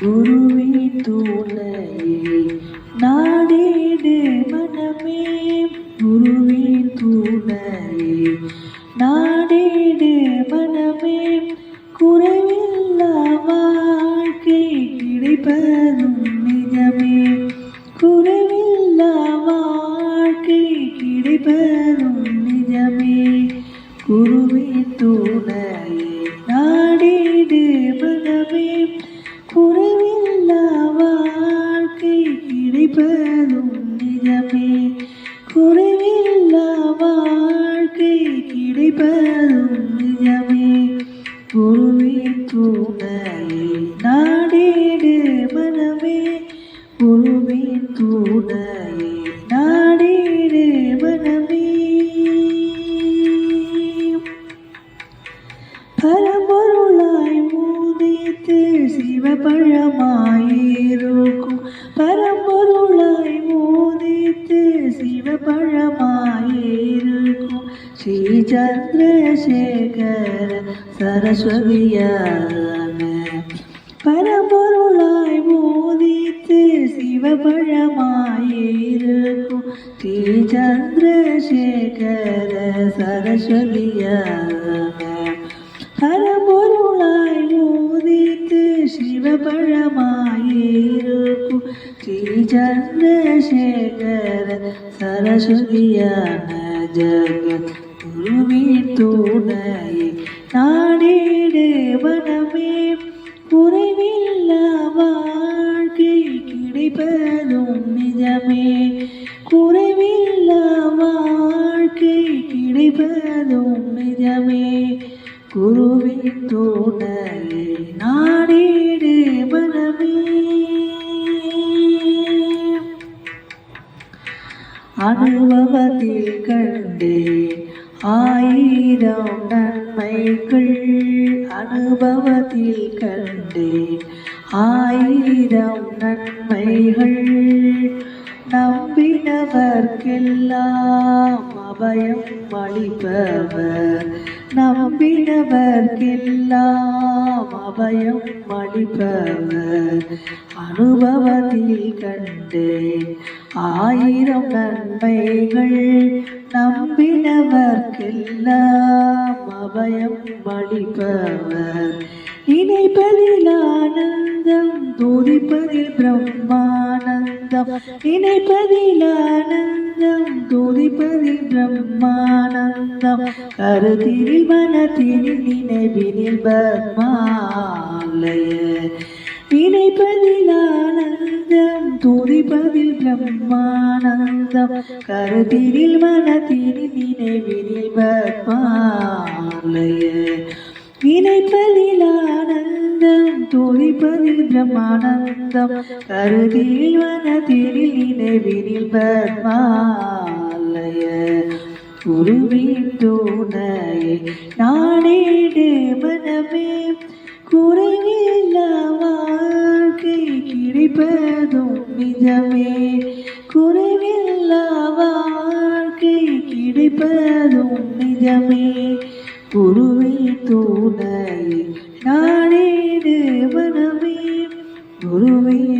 குருவின் துணையை நாடேடு மனமே. குருவின் துணையை நாடேடு மனமே. குறைவில்லா வாழ்க்கை கிடைப்பதும் நிஜமே. குறைவில்லா வாழ்க்கை கிடைப்பதும் நிஜமே. குருவின் நாடேடு மனமே குருவின் துணையை நாடேடு மனமே. பரம்பொருளாய் மூதித்து சிவபழமாயிருக்கும். பரம்பொருளாய் மூதித்து சிவபழமாயிரு ஸ்ரீ சந்திரசேகர சரஸ்வதியான பரம்பொருளாய் மூதித்து சிவபழமாயிருக்கும் ஸ்ரீ சந்திரசேகர சரஸ்வதியான பரம்பொருளாய் மோதித்து சிவபழமாயிருக்கும் ஸ்ரீ சந்திரசேகர சரஸ்வதியான துணையை நாடேடு மனமே குறைவில்லா வாழ்க்கை கிடைப்பதும் நிஜமே. குறைவில்லா வாழ்க்கை கிடைப்பதும் நிஜமே. குருவின் துணையை நாடேடு வனமே. அனுபவத்தில் கண்டேன். ஆயிரம் நன்மைகள் அனுபவத்தில் கண்டேன். ஆயிரம் நன்மைகள் நம்பினவர்க்கெல்லாம் அபயம் அளிப்பவர். நம்பினவர்க்கெல்லாம் அபயம் அளிப்பவர் அனுபவத்தில் கண்டேன் ஆயிரம் நன்மைகள் நம்பினவர்க்கெல்லாம் அபயம் அளிப்பவர் இணைப்பதில் ஆனந்தம் துதிப்பதில் பிரம்மானந்தம். இணைப்பதில் ஆனந்தம் துதிப்பதில் பிரம்மானந்தம். கருத்தினில் மனத்தினில் நினைவினில் பத்மாலய இணைப்பதில் ஆனந்தம் துதிப்பதில் பிரம்மானந்தம். கருத்தினில் மனத்தினில் நினைவினில் பத்மாலய துதிப்பதில் பிரம்மானந்தம் கருதியில் மனதில் நினைவினில் பத்மாலய குருவின் துணையை நாடேடு மனமே குறைவில்லா வாழ்க்கை கிடைப்பதும் நிஜமே. குறைவில்லா வாழ்க்கை கிடைப்பதும் நிஜமே. குருவை துணை நான் गुरुवै